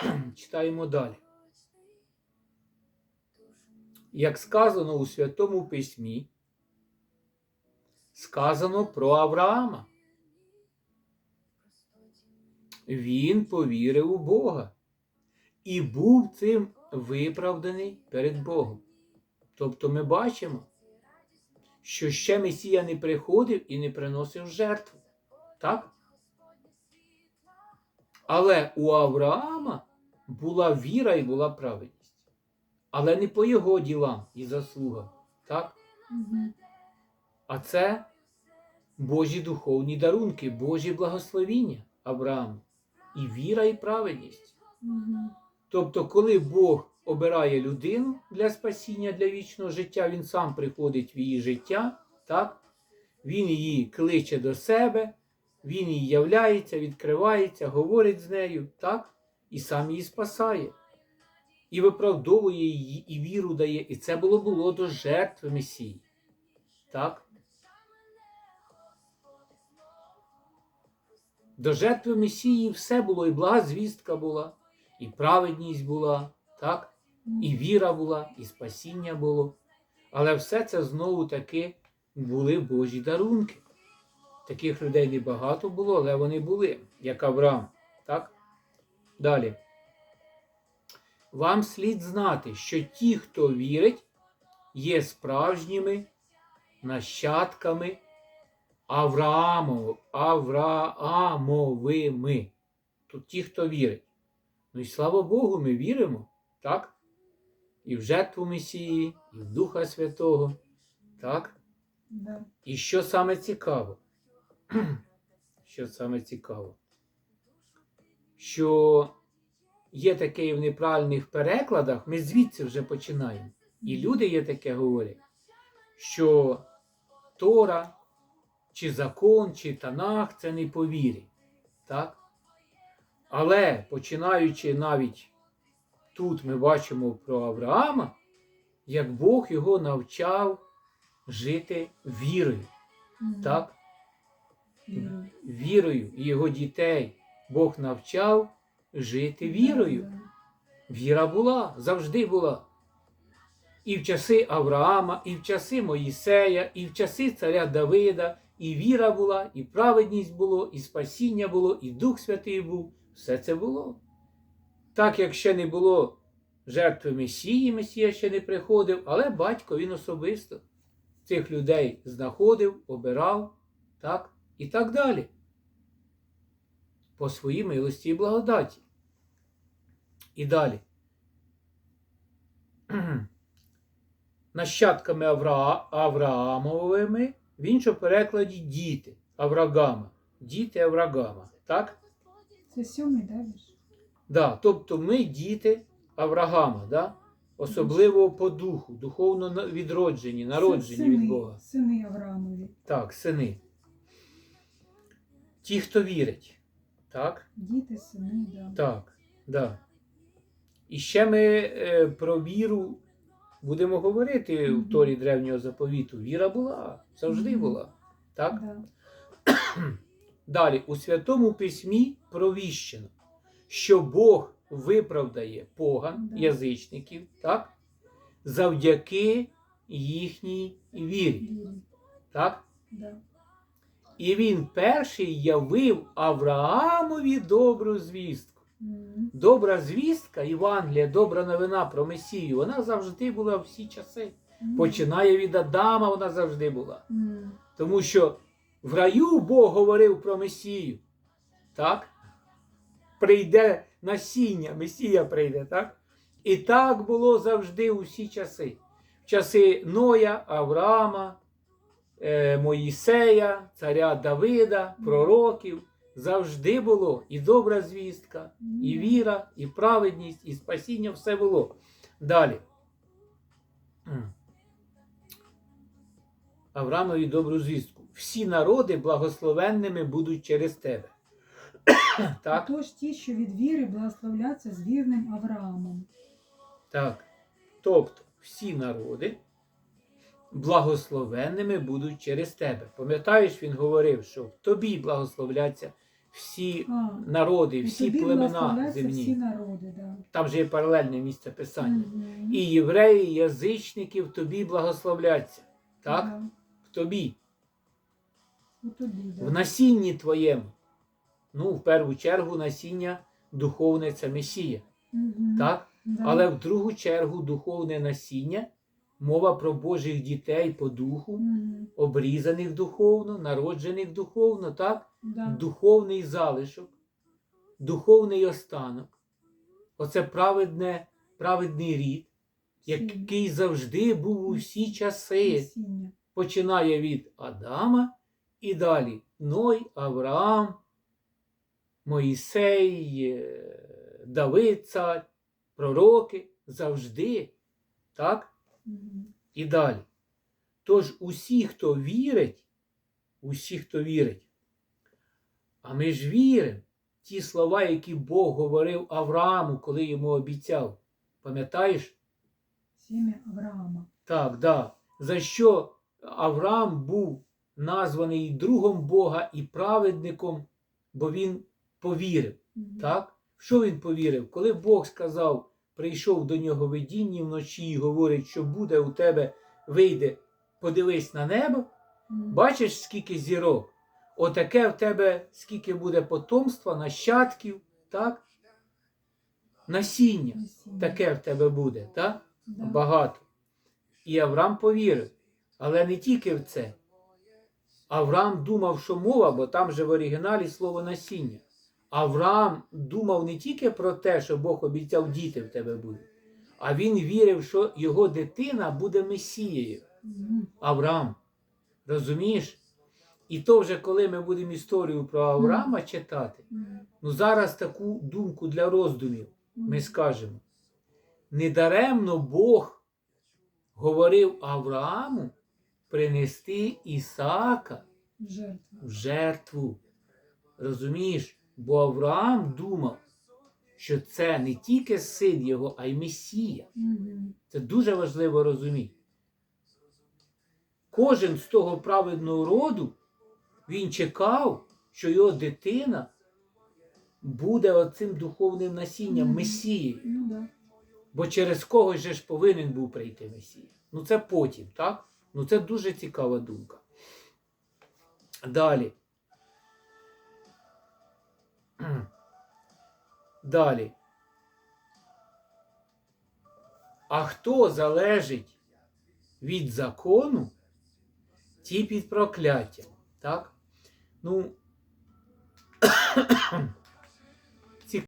Читаємо далі. Як сказано у Святому Письмі, сказано про Авраама. Він повірив у Бога і був цим виправданий перед Богом. Тобто ми бачимо, що ще Месія не приходив і не приносив жертву. Так? Але у Авраама була віра і була праведність. Але не по його ділам і заслугам. Так? А це Божі духовні дарунки, Божі благословіння Аврааму. І віра, і праведність. Тобто, коли Бог обирає людину для спасіння, для вічного життя, Він сам приходить в її життя, так? Він її кличе до себе, він їй являється, відкривається, говорить з нею, так? І сам її спасає. І виправдовує її, і віру дає. І це було було до жертви Месії. Так? До жертви Месії все було, і блага звістка була, і праведність була, так? і віра була, і спасіння було. Але все це знову таки були Божі дарунки. Таких людей небагато було, але вони були, як Авраам. Так? Далі. Вам слід знати, що ті, хто вірить, є справжніми нащадками Авраамов, Авраамовими. Тут ті, хто вірить. Ну і слава Богу, ми віримо, так? І в жертву Месії, і в Духа Святого. Так? Да. І що саме цікаво? Що саме цікаво? Що є таке і в неправильних перекладах, ми звідси вже починаємо. І люди є таке говорять, що Тора, чи закон, чи Танах це не по вірі. Так? Але починаючи навіть тут ми бачимо про Авраама, як Бог його навчав жити вірою. Так? Вірою і його дітей Бог навчав жити вірою. Віра була, завжди була. І в часи Авраама, і в часи Моїсея, і в часи царя Давида, і віра була, і праведність було, і спасіння було, і Дух Святий був. Все це було. Так як ще не було жертви Месії, Месія ще не приходив, але батько він особисто цих людей знаходив, обирав, так, і так далі. По своїй милості і благодаті. І далі. Нащадками Авра... Авраамовими, в іншому перекладі діти Аврагама. Діти Аврагама. Так? Це сьомий, да? Да. Тобто ми діти Аврагама, да? особливо по духу, духовно відроджені, народжені Сини- від Бога. Сини Авраамові. Так, сини. Ті, хто вірить. Так? Діти, сини, да. Так, да. І ще ми е, про віру будемо говорити Мгм. в Торі древнього заповіту. Віра була, завжди Мгм. була. Так? Да. Далі, у Святому Письмі провіщено, що Бог виправдає поган, Да. язичників, так? завдяки їхній вірі. Вірю. Так? Да. І він перший явив Авраамові добру звістку. Добра звістка, Євангелія, добра новина про Месію, вона завжди була всі часи. Починає від Адама, вона завжди була. Тому що в раю Бог говорив про Месію. Так? Прийде насіння, Месія прийде, так? І так було завжди у всі часи. В часи Ноя, Авраама, Моїсея, царя Давида, пророків. Завжди було і добра звістка, і віра, і праведність, і спасіння все було. Далі. М. Авраамові добру звістку. Всі народи благословенними будуть через тебе. Так, Тож ті, що від віри благословляться з вірним Авраамом. так. Тобто всі народи благословенними будуть через тебе. Пам'ятаєш, він говорив, що в тобі благословляться всі А, народи, всі племена земні. всі народи, да. Там же є паралельне місце писання. Мгм. І євреї, і язичники в тобі благословляться. Так? Да. В тобі, У тобі, да. в насінні твоєму. Ну, в першу чергу, насіння духовне це Месія. Мгм. Так? Да. Але в другу чергу духовне насіння, мова про Божих дітей по духу, Мгм. обрізаних духовно, народжених духовно, так? Да. Духовний залишок, духовний останок. Оце праведне, праведний рід, який завжди був у всі часи. Починає від Адама і далі Ной, Авраам, Моїсей, е, Давид, цар, пророки завжди. Так? І далі. Тож усі, хто вірить, усі, хто вірить, а ми ж віримо ті слова, які Бог говорив Аврааму, коли йому обіцяв. Пам'ятаєш? Сім'я Авраама. Так, да. За що Авраам був названий і другом Бога, і праведником, бо він повірив. Мгм. Так? В Що він повірив? Коли Бог сказав, прийшов до нього видіння вночі і говорить, що буде у тебе, вийде, подивись на небо, бачиш, скільки зірок. Отаке в тебе, скільки буде потомства, нащадків, так? Насіння. Насіння. Таке в тебе буде, так? Багато. І Авраам повірив. Але не тільки в це. Авраам думав, що мова, бо там же в оригіналі слово насіння. Авраам думав не тільки про те, що Бог обіцяв діти в тебе будуть, а він вірив, що його дитина буде Месією. Авраам. Розумієш? І то вже коли ми будемо історію про Авраама читати, ну зараз таку думку для роздумів ми скажемо. Недаремно Бог говорив Аврааму принести Ісаака в жертву. Розумієш? Бо Авраам думав, що це не тільки син його, а й Месія. Це дуже важливо розуміти. Кожен з того праведного роду він чекав, що його дитина буде оцим духовним насінням Месією. Ну. Бо через когось же ж повинен був прийти Месія. Ну це потім, так? Ну це дуже цікава думка. Далі. Далі. А хто залежить від закону, ті під прокляттям. Так? Ну,